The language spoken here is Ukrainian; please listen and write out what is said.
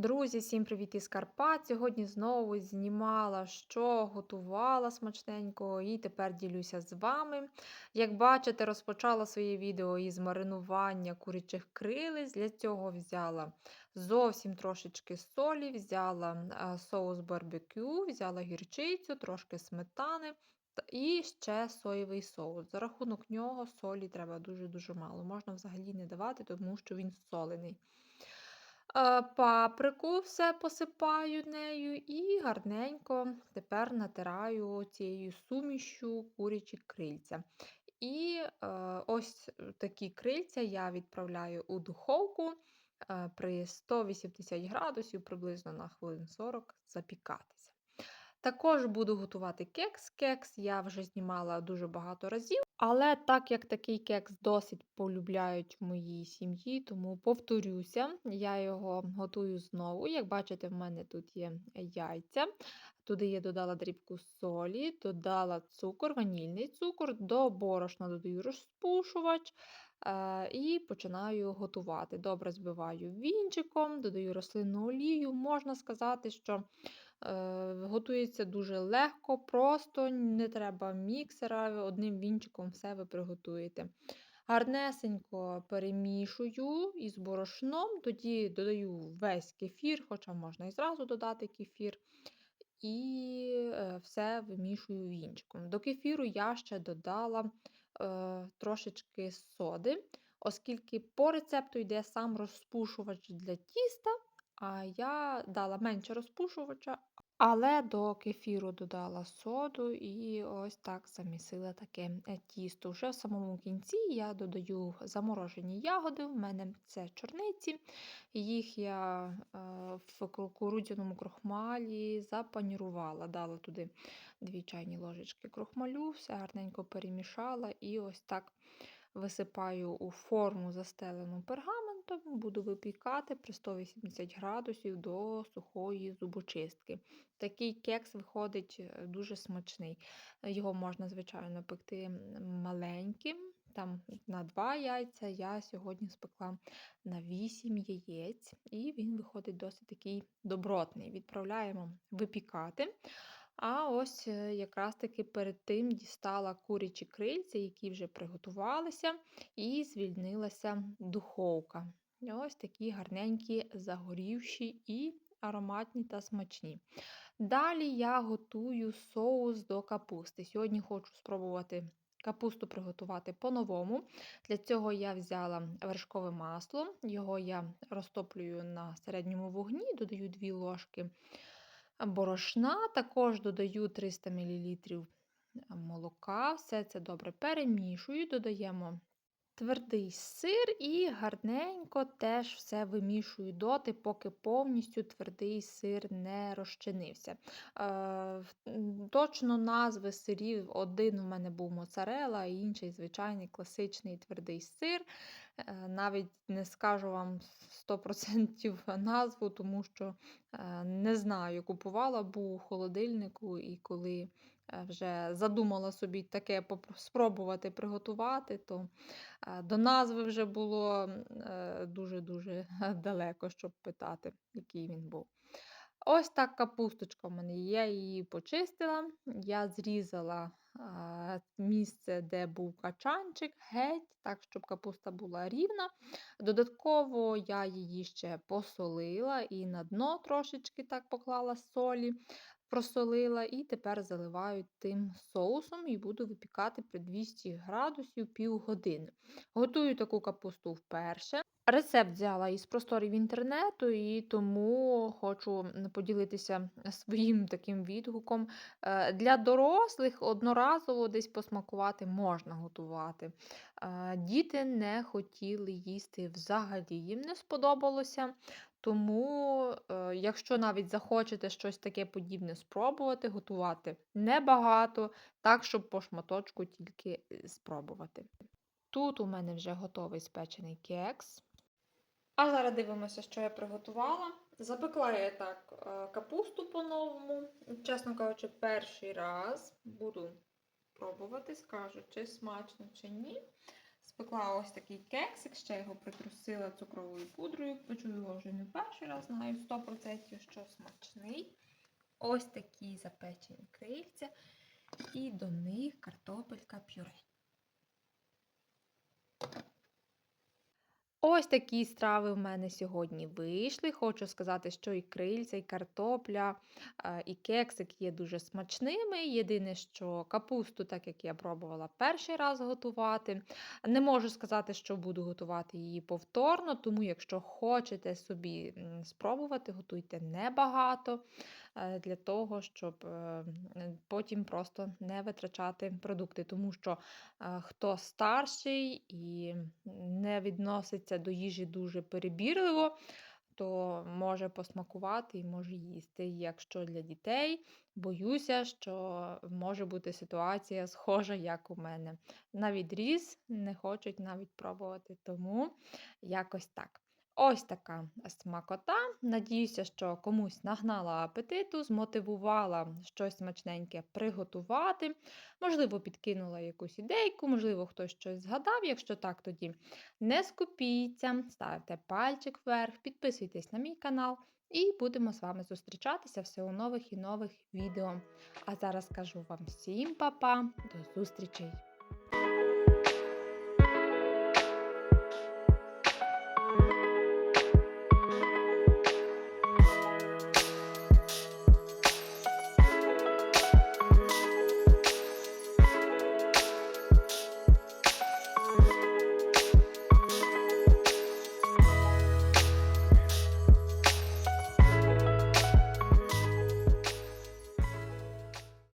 Друзі, всім привіт із Карпат! Сьогодні знову знімала, що готувала смачненько, і тепер ділюся з вами. Як бачите, розпочала своє відео із маринування курячих крилиць. Для цього взяла зовсім трошечки солі, взяла соус барбекю, взяла гірчицю, трошки сметани і ще соєвий соус. За рахунок нього солі треба дуже-дуже мало. Можна взагалі не давати, тому що він солений. Е, Паприку все посипаю нею і гарненько тепер натираю цією сумішю курячі крильця. І е, ось такі крильця я відправляю у духовку е, при 180 градусів приблизно на хвилин 40 запікатися. Також буду готувати кекс. Кекс я вже знімала дуже багато разів, але так як такий кекс досить полюбляють в моїй сім'ї, тому повторюся, я його готую знову. Як бачите, в мене тут є яйця. Туди я додала дрібку солі, додала цукор, ванільний цукор, до борошна додаю розпушувач і починаю готувати. Добре збиваю вінчиком, додаю рослинну олію. Можна сказати, що Е, Готується дуже легко, просто не треба міксера, одним вінчиком все ви приготуєте. Гарнесенько перемішую із борошном, тоді додаю весь кефір, хоча можна і зразу додати кефір. І е, все вимішую вінчиком. До кефіру я ще додала е, трошечки соди, оскільки по рецепту йде сам розпушувач для тіста, а я дала менше розпушувача, але до кефіру додала соду і ось так замісила таке е, тісто. Вже в самому кінці я додаю заморожені ягоди. В мене це чорниці. Їх я е, в кукурудзяному крохмалі запанірувала, дала туди 2 чайні ложечки крохмалю, все гарненько перемішала і ось так висипаю у форму застелену пергаментом, буду випікати при 180 градусів до сухої зубочистки. Такий кекс виходить е, дуже смачний. Його можна, звичайно, пекти маленьким, там на 2 яйця. Я сьогодні спекла на 8 яєць, і він виходить досить такий добротний. Відправляємо випікати. А ось е, якраз таки перед тим дістала курячі крильця, які вже приготувалися, і звільнилася духовка. Ось такі гарненькі, загорівші і ароматні та смачні. Далі я готую соус до капусти. Сьогодні хочу спробувати капусту приготувати по-новому. Для цього я взяла вершкове масло, його я розтоплюю на середньому вогні, додаю 2 ложки борошна, також додаю 300 мл молока, все це добре перемішую, додаємо твердий сир і гарненько теж все вимішую доти, поки повністю твердий сир не розчинився. Е, Точно назви сирів: один у мене був моцарела, інший звичайний класичний твердий сир. Е, Навіть не скажу вам 100% назву, тому що е, не знаю, купувала був у холодильнику і коли. Е, Вже задумала собі таке спробувати приготувати, то е, до назви вже було е, дуже-дуже далеко, щоб питати, який він був. Ось так капусточка в мене я її почистила. Я зрізала місце, де був качанчик, геть, так, щоб капуста була рівна. Додатково я її ще посолила і на дно трошечки так поклала солі, просолила, і тепер заливаю тим соусом і буду випікати при 200 градусів півгодини. Готую таку капусту вперше. Рецепт взяла із просторів інтернету, і тому хочу поділитися своїм таким відгуком. Е, Для дорослих одноразово десь посмакувати можна готувати. Е, Діти не хотіли їсти взагалі, їм не сподобалося. Тому, е, якщо навіть захочете щось таке подібне спробувати, готувати небагато, так, щоб по шматочку тільки спробувати. Тут у мене вже готовий спечений кекс. А зараз дивимося, що я приготувала. Запекла я так е, капусту по-новому. Чесно кажучи, перший раз буду пробувати, скажу, чи смачно, чи ні. Спекла ось такий кексик, ще його притрусила цукровою пудрою. Печу його вже не перший раз, знаю 100% що смачний. Ось такі запечені крильця. І до них картопелька пюре. Ось такі страви в мене сьогодні вийшли. Хочу сказати, що і крильця, і картопля, е, і кексик є дуже смачними. Єдине, що капусту, так як я пробувала перший раз готувати, не можу сказати, що буду готувати її повторно, тому якщо хочете собі спробувати, готуйте небагато для того, щоб е, потім просто не витрачати продукти, тому що е, хто старший і не відноситься до їжі дуже перебірливо, то може посмакувати і може їсти. Якщо для дітей, боюся, що може бути ситуація схожа, як у мене. На відріз не хочуть навіть пробувати, тому якось так. Ось така смакота. Надіюся, що комусь нагнала апетиту, змотивувала щось смачненьке приготувати. Можливо, підкинула якусь ідейку, можливо, хтось щось згадав. Якщо так, тоді не скупіться, ставте пальчик вверх, підписуйтесь на мій канал, і будемо з вами зустрічатися все у нових і нових відео. А зараз кажу вам всім па-па, до зустрічей!